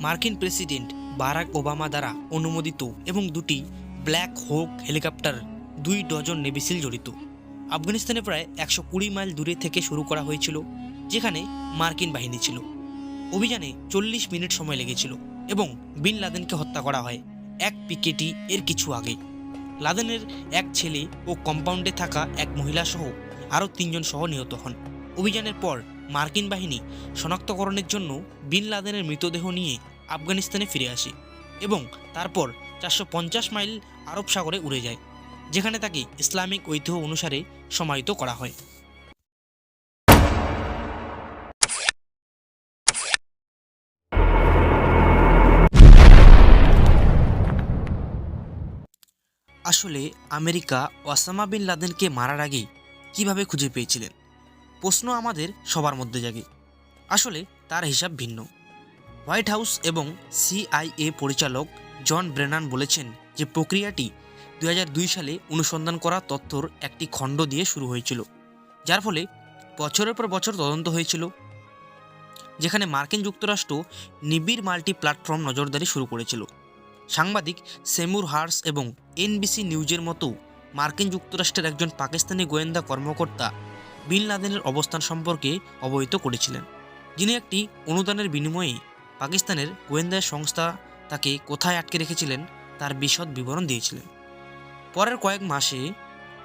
মার্কিন president Barack Obama দ্বারা অনুমোদিত এবং দুটি ব্ল্যাক হোক হেলিকপ্টার দুই ডজন নেভিসিল জড়িত। আফগানিস্তানে প্রায় একশো কুড়ি মাইল দূরে থেকে শুরু করা হয়েছিল, যেখানে মার্কিন বাহিনী ছিল। অভিযানে চল্লিশ মিনিট সময় লেগেছিল এবং বিন লাদেনকে হত্যা করা হয় এক পিকেটি এর কিছু আগে। লাদেনের এক ছেলে ও কম্পাউন্ডে থাকা এক মহিলা সহ আরও তিনজন সহ নিহত হন। অভিযানের পর মার্কিন বাহিনী শনাক্তকরণের জন্য বিন লাদেনের মৃতদেহ নিয়ে আফগানিস্তানে ফিরে আসে এবং তারপর চারশো পঞ্চাশ মাইল আরব সাগরে উড়ে যায়, যেখানে তাকে ইসলামিক ঐতিহ্য অনুসারে সমাহিত করা হয়। আসলে আমেরিকা ওয়াসামা বিন লাদেনকে মারার আগে কীভাবে খুঁজে পেয়েছিলেন? প্রশ্ন আমাদের সবার মধ্যে জাগে। আসলে তার হিসাব ভিন্ন। হোয়াইট হাউস এবং সিআইএ পরিচালক জন ব্রেনান বলেছেন যে প্রক্রিয়াটি দু হাজার দুই সালে অনুসন্ধান করা তথ্যর একটি খণ্ড দিয়ে শুরু হয়েছিল, যার ফলে বছরের পর বছর তদন্ত হয়েছিল, যেখানে মার্কিন যুক্তরাষ্ট্র নিবিড় মাল্টি প্ল্যাটফর্ম নজরদারি শুরু করেছিল। সাংবাদিক সেমুর হার্স এবং এনবিসি নিউজের মতো মার্কিন যুক্তরাষ্ট্রের একজন পাকিস্তানি গোয়েন্দা কর্মকর্তা বিন লাদেনের অবস্থান সম্পর্কে অবহিত করেছিলেন, যিনি একটি অনুদানের বিনিময়ে পাকিস্তানের গোয়েন্দা সংস্থা তাকে কোথায় আটকে রেখেছিলেন তার বিশদ বিবরণ দিয়েছিলেন। পরের কয়েক মাসে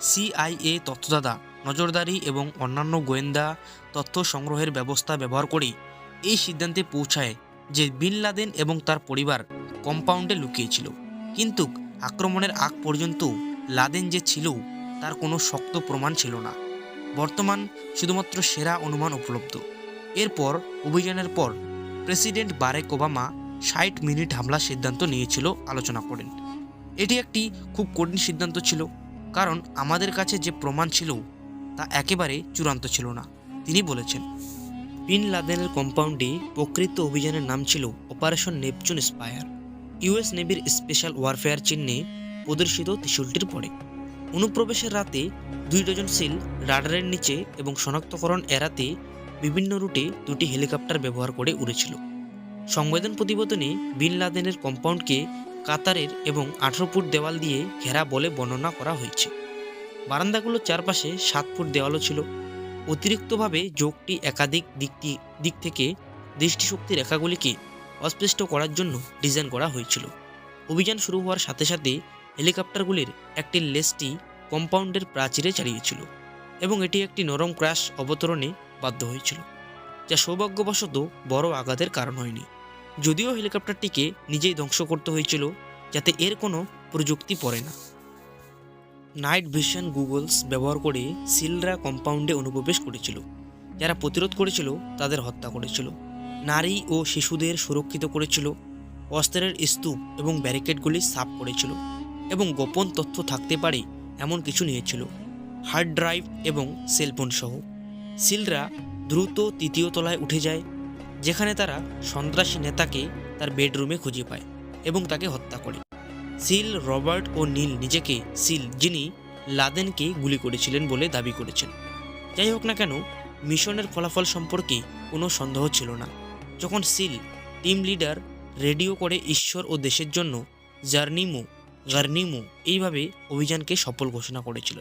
সিআইএ তথ্যদাতা, নজরদারি এবং অন্যান্য গোয়েন্দা তথ্য সংগ্রহের ব্যবস্থা ব্যবহার করে এই সিদ্ধান্তে পৌঁছায় যে বিন লাদেন এবং তার পরিবার কম্পাউন্ডে লুকিয়েছিল। কিন্তু আক্রমণের আগ পর্যন্ত লাদেন যে ছিল, তার কোনো শক্ত প্রমাণ ছিল না। বর্তমান শুধুমাত্র সেরা অনুমান উপলব্ধ। এরপর অভিযানের পর প্রেসিডেন্ট বারেক ওবামা ষাট মিনিট হামলার সিদ্ধান্ত নিয়েছিল আলোচনা করেন। এটি একটি খুব কঠিন সিদ্ধান্ত ছিল, কারণ আমাদের কাছে যে প্রমাণ ছিল তা একেবারে চূড়ান্ত ছিল না, তিনি বলেছেন। বিন লাদেনের কম্পাউন্ডে প্রকৃত অভিযানের নাম ছিল অপারেশন নেপচুন স্পায়ার। ইউএস নেভির স্পেশাল ওয়ারফেয়ার চিহ্নে প্রদর্শিত ত্রিশুলটির পরে। অনুপ্রবেশের রাতে দুই ডজন সিল রাডারের নিচে এবং শনাক্তকরণ এড়াতে বিভিন্ন রুটে দুটি হেলিকপ্টার ব্যবহার করে উড়েছিল। সংবেদন প্রতিবেদনে বিন লাদেনের কম্পাউন্ডকে কাতারের এবং আঠারো ফুট দেওয়াল দিয়ে ঘেরা বলে বর্ণনা করা হয়েছে। বারান্দাগুলোর চারপাশে সাত ফুট দেওয়ালও ছিল। অতিরিক্তভাবে যোগটি একাধিক দিকটি দিক থেকে দৃষ্টিশক্তি রেখাগুলিকে অস্পৃষ্ট করার জন্য ডিজাইন করা হয়েছিল। অভিযান শুরু হওয়ার সাথে সাথে হেলিকপ্টারগুলির একটি লেসটি কম্পাউন্ডের প্রাচীরে চালিয়েছিল এবং এটি একটি নরম ক্র্যাশ অবতরণে বাধ্য হয়েছিল, যা সৌভাগ্যবশত বড় আঘাতের কারণ হয়নি। যদিও হেলিকপ্টারটিকে নিজেই ধ্বংস করতে হয়েছিল, যাতে এর কোনো প্রযুক্তি পড়ে না। নাইট ভিশন গুগলস ব্যবহার করে সিলরা কম্পাউন্ডে অনুপ্রবেশ করেছিল, যারা প্রতিরোধ করেছিল, তাদের হত্যা করেছিল। নারী ও শিশুদের সুরক্ষিত করেছিল, অস্ত্রের স্তূপ এবং ব্যারিকেডগুলি সাফ করেছিল। এবং গোপন তথ্য থাকতে পারে এমন কিছু নিয়েছিল। হার্ড ড্রাইভ এবং সেলফোন সহ সিলরা দ্রুত তৃতীয় তলায় উঠে যায়, যেখানে তারা সন্ত্রাসী নেতাকে তার বেডরুমে খুঁজে পায় এবং তাকে হত্যা করে। সিল রবার্ট ও নীল নিজেকে সিল যিনি লাদেনকে গুলি করেছিলেন বলে দাবি করেছেন। যাই হোক না কেন, মিশনের ফলাফল সম্পর্কে কোনো সন্দেহ ছিল না। যখন সিল টিম লিডার রেডিও করে ঈশ্বর ও দেশের জন্য জার্নিমো গার্নিমো এইভাবে অভিযানকে সফল ঘোষণা করেছিল।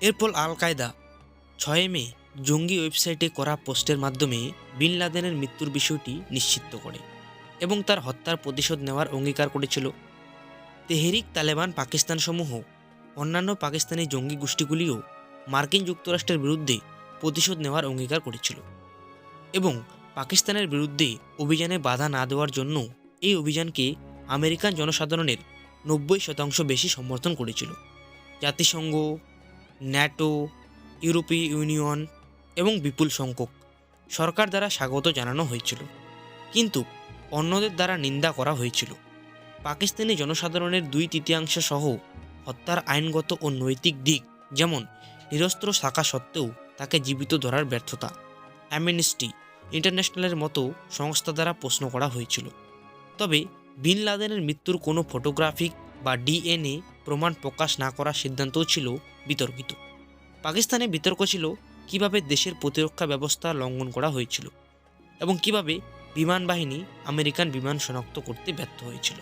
এরপর আল কায়দা ছয় মে জঙ্গি ওয়েবসাইটে করা পোস্টের মাধ্যমে বিন লাদেনের মৃত্যুর বিষয়টি নিশ্চিত করে এবং তার হত্যার প্রতিশোধ নেওয়ার অঙ্গীকার করেছিল। তেহরিক তালেবান পাকিস্তান সমূহ অন্যান্য পাকিস্তানি জঙ্গি গোষ্ঠীগুলিও মার্কিন যুক্তরাষ্ট্রের বিরুদ্ধে প্রতিশোধ নেওয়ার অঙ্গীকার করেছিল এবং পাকিস্তানের বিরুদ্ধে অভিযানে বাধা না দেওয়ার জন্য এই অভিযানকে আমেরিকান জনসাধারণের নব্বই শতাংশ বেশি সমর্থন করেছিল। জাতিসংঘ, ন্যাটো, ইউরোপীয় ইউনিয়ন এবং বিপুল সংখ্যক সরকার দ্বারা স্বাগত জানানো হয়েছিল। কিন্তু অন্যদের দ্বারা নিন্দা করা হয়েছিল। পাকিস্তানি জনসাধারণের দুই তৃতীয়াংশ সহ হত্যার আইনগত ও নৈতিক দিক যেমন নিরস্ত্র থাকা সত্ত্বেও তাকে জীবিত ধরার ব্যর্থতা, অ্যামনেস্টি ইন্টারন্যাশনালের মতো সংস্থা দ্বারা প্রশ্ন করা হয়েছিল। তবে বিন লাদেনের মৃত্যুর কোনো ফটোগ্রাফিক বা ডিএনএ প্রমাণ প্রকাশ না করার সিদ্ধান্তও ছিল বিতর্কিত। পাকিস্তানে বিতর্ক ছিল কীভাবে দেশের প্রতিরক্ষা ব্যবস্থা লঙ্ঘন করা হয়েছিল এবং কীভাবে বিমান বাহিনী আমেরিকান বিমান শনাক্ত করতে ব্যর্থ হয়েছিল।